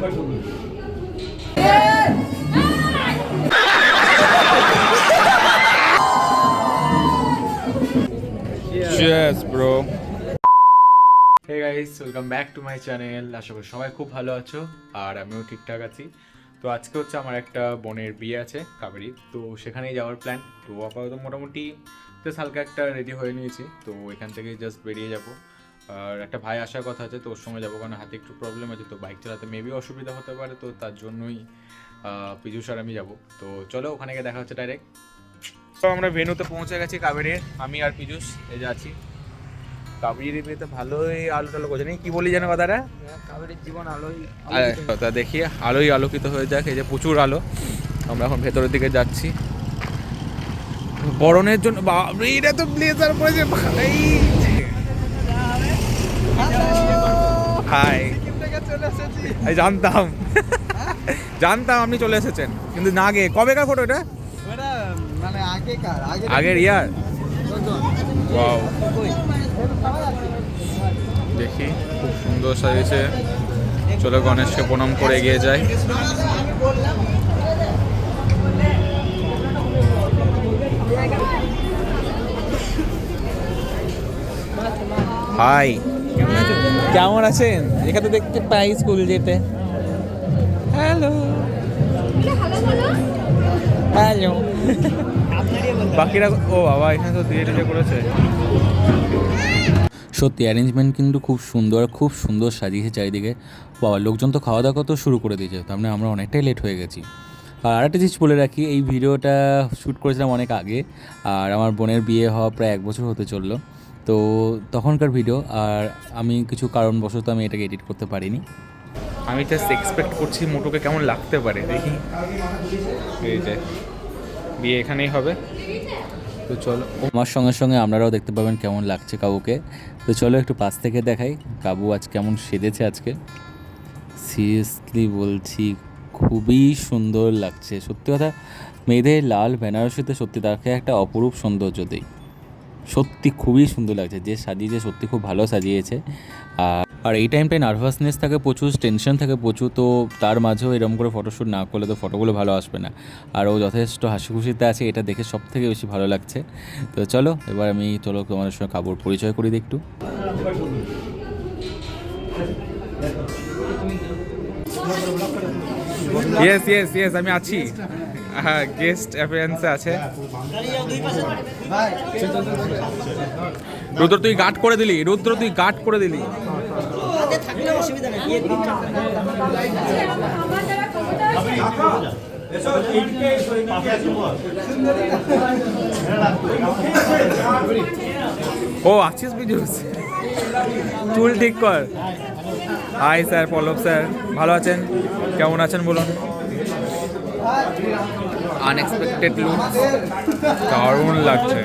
Cheers, bro. Hey guys welcome back to my channel আশা করি সবাই খুব ভালো আছো আর আমিও ঠিকঠাক আছি। তো আজকে হচ্ছে আমার একটা বোনের বিয়ে আছে কাবেরি। তো সেখানেই যাওয়ার প্ল্যান তো আপাতত মোটামুটি জাস্ট হালকা একটা রেডি হয়ে নিয়েছি। তো এখান থেকে জাস্ট বেরিয়ে যাব। আর একটা ভাই আসার কথা আছে তো ওর সঙ্গে যাব কারণ হাতে একটু প্রবলেম আছে তো বাইক চালাতে মেবি অসুবিধা হতে পারে তো তার জন্যই পীযুষ আর আমি যাব। তো চলো ওখানে গিয়ে দেখা হচ্ছে ডাইরেক্ট তো আমরা ভেনুতে পৌঁছে গেছি কাবেরির আমি আর পীযুষ এই যে আছি। কাবেরির বিয়েতে ভালোই আলো টালো করছে? কি বলি যেন কথাটা? কাবেরীর জীবন আলোই তা দেখি আলোই আলোকিত হয়ে যাক এই যে প্রচুর আলো। আমরা এখন ভেতরের দিকে যাচ্ছি। বরণের জন্য বাপরে এটা তো ব্লেজার পরেছে ভাই হাই আমি জানতাম। জানতাম আপনি চলে এসেছেন কিন্তু না গে কবেকার ফটো এটা? মানে আগে আগের ইয়ার? ওয়াও দেখি খুব সুন্দর সাজিয়েছে। চলো গণেশকে প্রণাম করে এগিয়ে যাই। হাই কেমন আছেন? এখানে দেখতে পাই স্কুল যেতে। হ্যালো। হ্যালো। বাকিরা ও বাবা এখানে তো দিয়ে টিজে করেছে। সত্যি অ্যারেঞ্জমেন্ট কিন্তু খুব সুন্দর খুব সুন্দর সাজিয়েছে চারিদিকে। বাবা লোকজন তো খাওয়া দাওয়া তো শুরু করে দিয়েছে তার মানে আমরা অনেকটাই লেট হয়ে গেছি। আর আরেকটা জিনিস বলে রাখি এই ভিডিওটা শ্যুট করেছিলাম অনেক আগে আর আমার বোনের বিয়ে হওয়া প্রায় এক বছর হতে চলল। তো তখনকার ভিডিও আর আমি কিছু কারণবশত আমি এটাকে এডিট করতে পারিনি। আমি জাস্ট এক্সপেক্ট করছি মোটোকে কেমন লাগতে পারে দেখি। এই যে বিয়ে এখানেই হবে। তো চলো। আমার সঙ্গে সঙ্গে আপনারাও দেখতে পাবেন কেমন লাগছে কাবুকে। তো চলো একটু পাশ থেকে দেখাই কাবু আজ কেমন সেজেছে আজকে। সিরিয়াসলি বলছি খুবই সুন্দর লাগছে। সত্যি কথা মেয়েদের লাল বেনারসিতে সত্যি তাকে একটা অপরূপ সৌন্দর্য দেয়। সত্যি খুবই সুন্দর লাগছে। যে সাজিয়েছে সত্যি খুব ভালো সাজিয়েছে। আর আর এই টাইমটায় নার্ভাসনেস থাকে প্রচুর টেনশন থাকে প্রচুর, তো তার মাঝেও এরকম করে ফটোশ্যুট না করলে তো ফটোগুলো ভালো আসবে না। আর ও যথেষ্ট হাসি খুশিতে আছে, এটা দেখে সব থেকে বেশি ভালো লাগছে। তো চলো, এবার আমি চলো তোমাদের সঙ্গে কাপড় পরিচয় করি একটু। ইয়েস ইয়েস ইয়েস আমি আছি। গেস্ট অ্যাপিয়ারেন্সে আছে। রুদ্র তুই গার্ড করে দিলি। রুদ্র তুই গার্ড করে দিলি। ও আছিস বিজুস? চুল ঠিক কর। হাই স্যার পল্লব স্যার ভালো আছেন? কেমন আছেন বলুন? আনএক্সপেক্টেড লুক দারুণ লাগছে।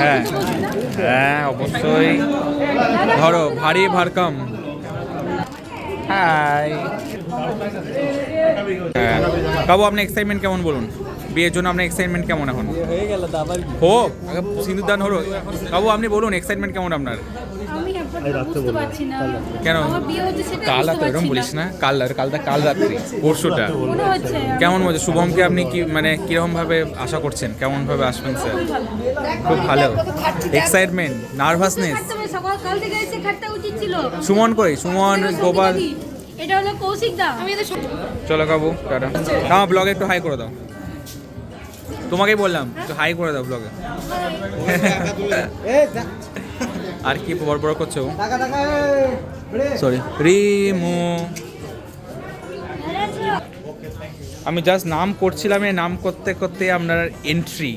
হ্যাঁ। হ্যাঁ অবশ্যই। ধরো ভারী ভারকাম। হাই হ্যাঁ। বাবু আপনি এক্সাইটমেন্ট কেমন বলুন? বিয়ের জন্য আপনার এক্সাইটমেন্ট কেমন এখন? হয়ে গেল হোক সিঁদুরদান হলো। বাবু আপনি বলুন এক্সাইটমেন্ট কেমন আপনার? বুঝতে পারছি না। কেন? আমার বিয়ে হচ্ছে সেটা কাল বুঝতে রাতে এরকম বলিস না। না? কাল রাত কালটা কাল রাত্রি। পরশুটা। মনে হচ্ছে কেমন মজা? শুভমকে আপনি কি মানে কীরকম ভাবে আশা করছেন? কেমন ভাবে আসবেন স্যার? খুব ভালো। এক্সাইটমেন্ট নার্ভাসনেস সকাল কাল থেকে এসে খাটতে উচিত ছিল। সুমন কই? সুমন গোপাল। এটা হলো কৌশিক দা আমি এদের চলো কাবু টাটা। ব্লগে একটু হাই করে দাও। তোমাকেই বললাম একটু হাই করে দাও ব্লগে আর কি বড় বড় করছ সরি রিমু আমি জাস্ট নাম করছিলাম এই নাম করতে করতে আপনার এন্ট্রি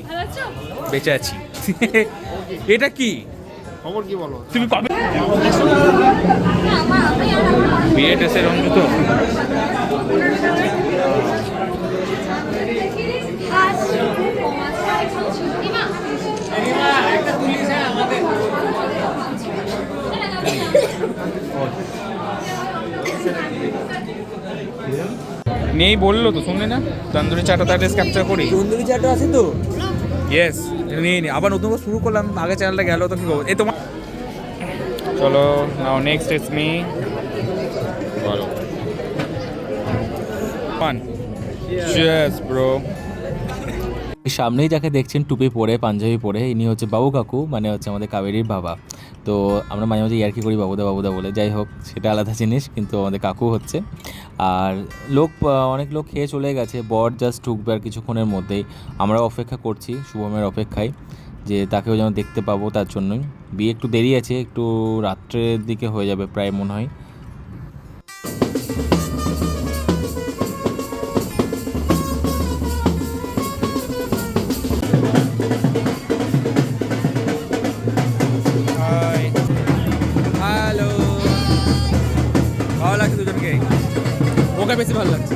বেঁচে আছি এটা কি খবর কি বলো তুমি কবে বিয়ে ড্রেসে রঞ্জিত নেই বলল তো শুনলে না? তন্দুরি চাটা তার ক্যাপচার করি। তন্দুরি চাটও আছে তো? ইয়েস নিয়ে নি। আবার নতুন করে শুরু করলাম আগে চ্যানেলটা গেল তো কি করব? এই তোমার চলো নাও নেক্সট ইটস মি বলো। পান চিয়ার্স ব্রো সামনেই যাকে দেখছেন টুপি পরে, পাঞ্জাবি পরে, ইনি হচ্ছে বাবু কাকু মানে হচ্ছে আমাদের কাবেরির বাবা। তো আমরা মাঝে মাঝে ইয়ার্কি করি বাবুদা বাবুদা বলে। যাই হোক, সেটা আলাদা জিনিস, কিন্তু আমাদের কাকু হচ্ছে। আর লোক অনেক লোক খেয়ে চলে গেছে। বর জাস্ট ঢুকবে আর কিছুক্ষণের মধ্যেই। আমরা অপেক্ষা করছি শুভমের অপেক্ষায়, যে তাকেও যেন দেখতে পাবো তার জন্যই। বিয়ে একটু দেরি আছে, একটু রাত্রের দিকে হয়ে যাবে প্রায় মনে হয়। ভালো লাগছে।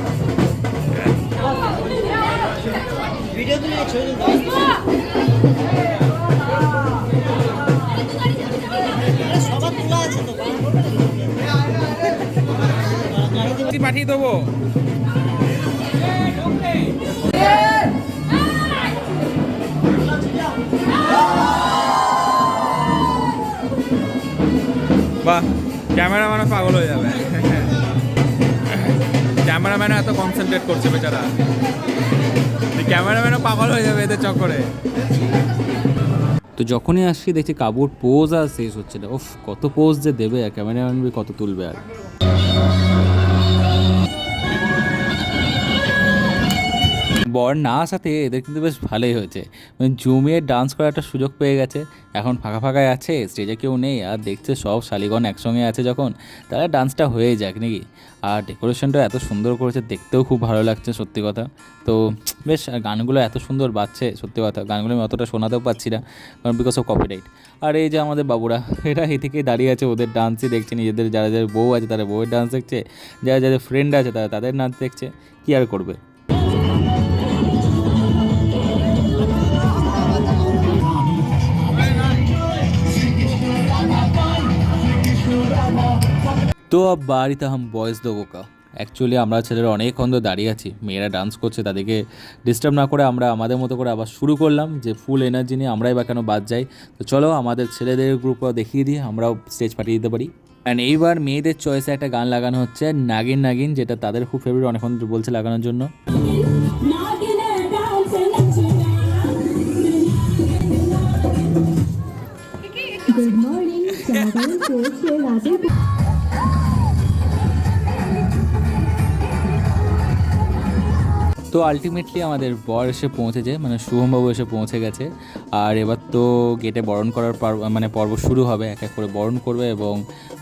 ভিডিও তুলে সবার তোলা আছে তো পাঠিয়ে দেবো। বাহ ক্যামেরাম্যানও পাগল হয়ে যাবে। ক্যামেরাম্যানও এত কনসেন্ট্রেট করছে বেচারা। ক্যামেরাম্যানও পাগল হয়ে যাবে এদের চক্করে। তো যখনই আসছি দেখছি কাবুর পোজ আর শেষ হচ্ছে না। ওফ কত পোজ যে দেবে আর ক্যামেরাম্যান কত তুলবে আর। বর না আসাতে এদের কিন্তু বেশ ভালোই হয়েছে। মানে জমিয়ে ডান্স করার একটা সুযোগ পেয়ে গেছে। এখন ফাঁকা ফাঁকায় আছে স্টেজে কেউ নেই, আর দেখছে সব শালিগণ একসঙ্গে আছে যখন, তাহলে ডান্সটা হয়ে যাক নাকি? আর ডেকোরেশনটা এত সুন্দর করেছে, দেখতেও খুব ভালো লাগছে সত্যি কথা। তো বেশ গানগুলো এত সুন্দর বাজছে সত্যি কথা। গানগুলো আমি অতটা শোনাতেও পাচ্ছি না, কারণ বিকজ অফ কপিরাইট আর এই যে আমাদের বাবুরা, এরা এই থেকেই দাঁড়িয়ে আছে, ওদের ডান্সই দেখছে, নিজেদের যারা যাদের বউ আছে, তারা বউয়ের ডান্স দেখছে, যারা যাদের ফ্রেন্ড আছে, তারা তাদের নাচ দেখছে। কী আর করবে? তো अब বাড়িতে হাম বয়েস দেবো কা অ্যাকচুয়ালি আমরা ছেলেরা অনেকক্ষণ ধরে দাঁড়িয়ে আছি। মেয়েরা ডান্স করছে, তাদেরকে ডিস্টার্ব না করে আমরা আমাদের মতো করে আবার শুরু করলাম যে ফুল এনার্জি নিয়ে আমরাই বা কেন বাদ যাই। তো চলো, আমাদের ছেলেদের গ্রুপও দেখিয়ে দিই, আমরাও স্টেজ পাঠিয়ে দিতে পারি। অ্যান্ড এইবার মেয়েদের চয়েসে একটা গান লাগানো হচ্ছে, নাগিন নাগিন, যেটা তাদের খুব ফেভারিট অনেকক্ষণ বলছে লাগানোর জন্য। গুড মর্নিং তো আলটিমেটলি আমাদের বর এসে পৌঁছেছে মানে শুভমবাবু এসে পৌঁছে গেছে। আর এবার তো গেটে বরণ করার মানে পর্ব শুরু হবে, এক এক করে বরণ করবে এবং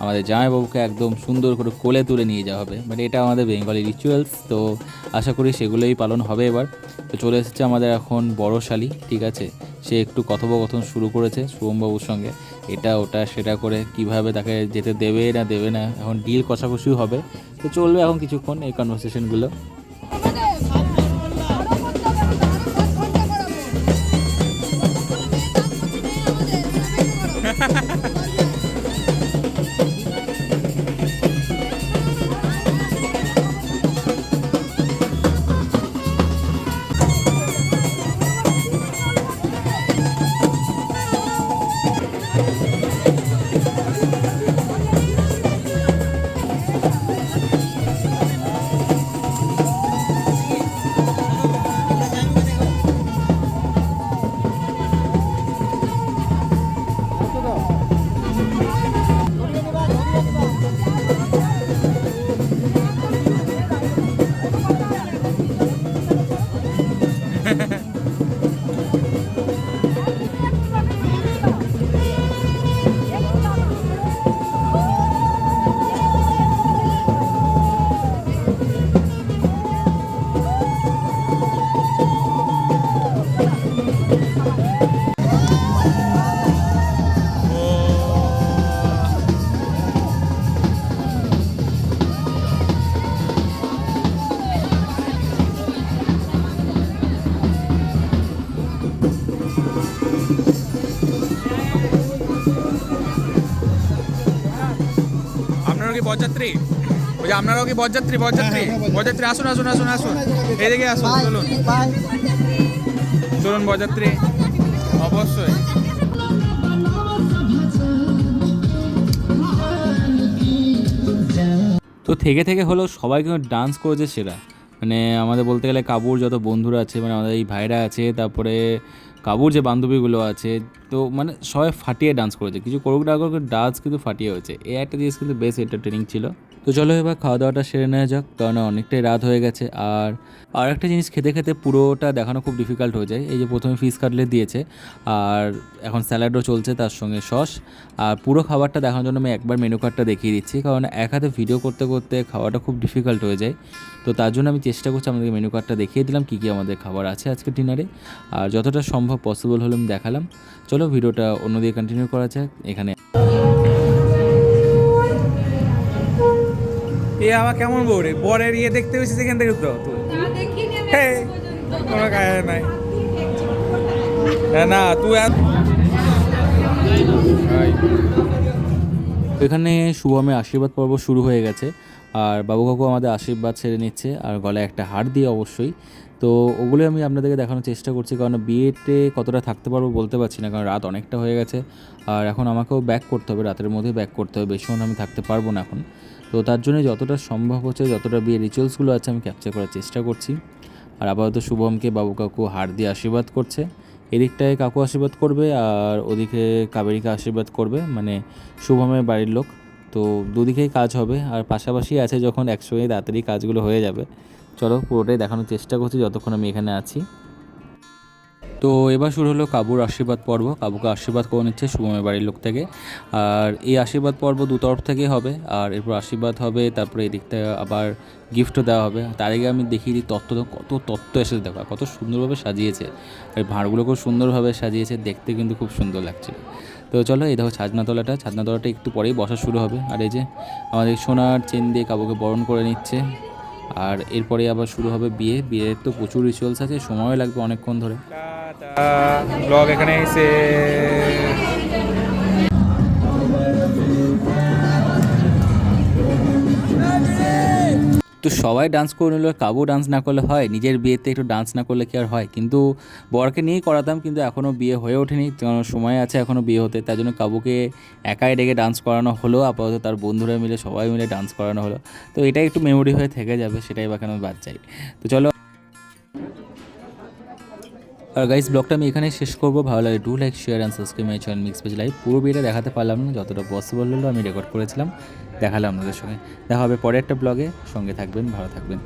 আমাদের জামাইবাবুকে একদম সুন্দর করে কোলে তুলে নিয়ে যাওয়া হবে। মানে এটা আমাদের বেঙ্গলি রিচুয়ালস তো আশা করি সেগুলোই পালন হবে এবার। তো চলে এসেছে আমাদের এখন বড় শালি ঠিক আছে? সে একটু কথোপকথন শুরু করেছে শুভমবাবুর সঙ্গে। এটা, ওটা, সেটা করে কীভাবে তাকে যেতে দেবে না দেবে না, এখন ডিল কষাকষিও হবে। তো চলবে এখন কিছুক্ষণ এই কনভারসেশনগুলো কি বরযাত্রী? ওই যে আপনারাও কি বরযাত্রী বরযাত্রী? বরযাত্রী। আসুন আসুন আসুন আসুন। এদিকে আসুন চলুন। চলুন বরযাত্রী। অবশ্যই। তো থেকে থেকে হলো সবাই কিন্তু ডান্স করেছে সেরা। মানে আমাদের বলতে গেলে কাবুর যত বন্ধুরা আছে মানে আমাদের এই ভাইরা আছে তারপরে কাবুর যে বান্ধবীগুলো আছে, তো মানে সবাই ফাটিয়ে ডান্স করেছে। কিছু কোরিওগ্রাফার ডান্স কিন্তু ফাটিয়ে হয়েছে। এই একটা জিনিস কিন্তু বেশ এন্টারটেনিং ছিল। তো চলো এবার খাওয়া দাওয়াটা সেরে নেওয়া যাক কারণ অনেকটাই রাত হয়ে গেছে। আর আর একটা জিনিস খেতে খেতে পুরোটা দেখানো খুব ডিফিকাল্ট হয়ে যায়। এই যে প্রথমে ফিস কাটলেট দিয়েছে, আর এখন স্যালাডও চলছে তার সঙ্গে সস আর পুরো খাবারটা দেখানোর জন্য আমি একবার মেনু কার্ডটা দেখিয়ে দিচ্ছি, কারণ এক হাতে ভিডিও করতে করতে খাওয়াটা খুব ডিফিকাল্ট হয়ে যায়। তো তার জন্য আমি চেষ্টা করছি আমাদের মেনু কার্ডটা দেখিয়ে দিলাম, কী কী আমাদের খাবার আছে আজকে ডিনারে আর যতটা সম্ভব পসিবল হলে আমি দেখালাম। চলো ভিডিওটা অন্যদিকে কন্টিনিউ করা যাক, এখানে এ আবার কেমন বউ রে? বরের ইয়ে দেখতে পেয়েছিস সেখান থেকে তো? দেখিনি কোনো নাই। হ্যাঁ, না তুই আর এখানে শুভমের আশীর্বাদ পর্ব শুরু হয়ে গেছে। আর বাবু কাকু আমাদের আশীর্বাদ ছেড়ে নিচ্ছে আর গলায় একটা হার দিয়ে অবশ্যই। তো ওগুলো আমি আপনাদেরকে দেখানোর চেষ্টা করছি কারণ বিয়েতে কতটা থাকতে পারব বলতে পারছি না কারণ রাত অনেকটা হয়ে গেছে। আর এখন আমাকেও ব্যাক করতে হবে রাতের মধ্যে ব্যাক করতে হবে বেশিক্ষণ আমি থাকতে পারব না এখন। তো তার জন্য যতটা সম্ভব হচ্ছে, যতটা বিয়ে রিচুয়ালসগুলো আছে, আমি ক্যাপচার করার চেষ্টা করছি। আর আপাতত শুভমকে বাবু কাকু হার দিয়ে আশীর্বাদ করছে। এদিকটায় কাকু আশীর্বাদ করবে আর ওদিকে কাবেরিকা আশীর্বাদ করবে মানে শুভমের বাড়ির লোক। তো দুদিকেই কাজ হবে, আর পাশাপাশি আছে যখন একসঙ্গে তাড়াতাড়ি কাজগুলো হয়ে যাবে। চলো পুরোটাই দেখানোর চেষ্টা করছি, যতক্ষণ আমি এখানে আছি। তো এবার শুরু হলো কাবুর আশীর্বাদ পর্ব। কাবুকে আশীর্বাদ করে নিচ্ছে শুভমের বাড়ির লোক থেকে। আর এই আশীর্বাদ পর্ব দু তরফ থেকেই হবে। আর এরপর আশীর্বাদ হবে, তারপরে এই দিকটা আবার গিফটও দেওয়া হবে। তার আগে আমি দেখিয়ে দিই তত্ত্ব। কত তত্ত্ব এসেছে দেখো, কত সুন্দরভাবে সাজিয়েছে। আর ভাঁড়গুলো খুব সুন্দরভাবে সাজিয়েছে, দেখতে কিন্তু খুব সুন্দর লাগছিল তো চলো, এই দেখো ছাদনাতলাটা। ছাদনাতলাটা একটু পরেই বসা শুরু হবে। আর এই যে আমাদের সোনার চেন দিয়ে কাবুকে বরণ করে নিচ্ছে। আর এরপরে আবার শুরু হবে বিয়ে। বিয়ের তো প্রচুর রিচুয়ালস আছে সময় লাগবে অনেকক্ষণ ধরে। ব্লগ এখানে এসে। তো সবাই ডান্স করে নিল, কাবু ডান্স না করলে হয়, নিজের বিয়েতে একটু ডান্স না করলে কি আর হয়? কিন্তু বরকে নিয়েই করাতাম, কিন্তু এখনও বিয়ে হয়ে ওঠেনি কারণ সময় আছে এখনও বিয়ে হতে, তার জন্য কাবুকে একাই ডেকে ডান্স করানো হলো, আপাতত তার বন্ধুরা মিলে, সবাই মিলে ডান্স করানো হলো। তো এটাই একটু মেমোরি হয়ে থেকে যাবে, সেটাই বা কেন বাদ যাই তো চলো আর গাইস ব্লগটা আমি এখানে শেষ করব। ভালো লাগে do like share and subscribe my channel mix page live পুরো বিয়েটা দেখাতে পারলাম না, যতটা পসিবল হলো আমি রেকর্ড করেছিলাম। দেখালাম আপনাদের সঙ্গে। দেখা হবে পরে একটা ব্লগে সঙ্গে থাকবেন, ভালো থাকবেন।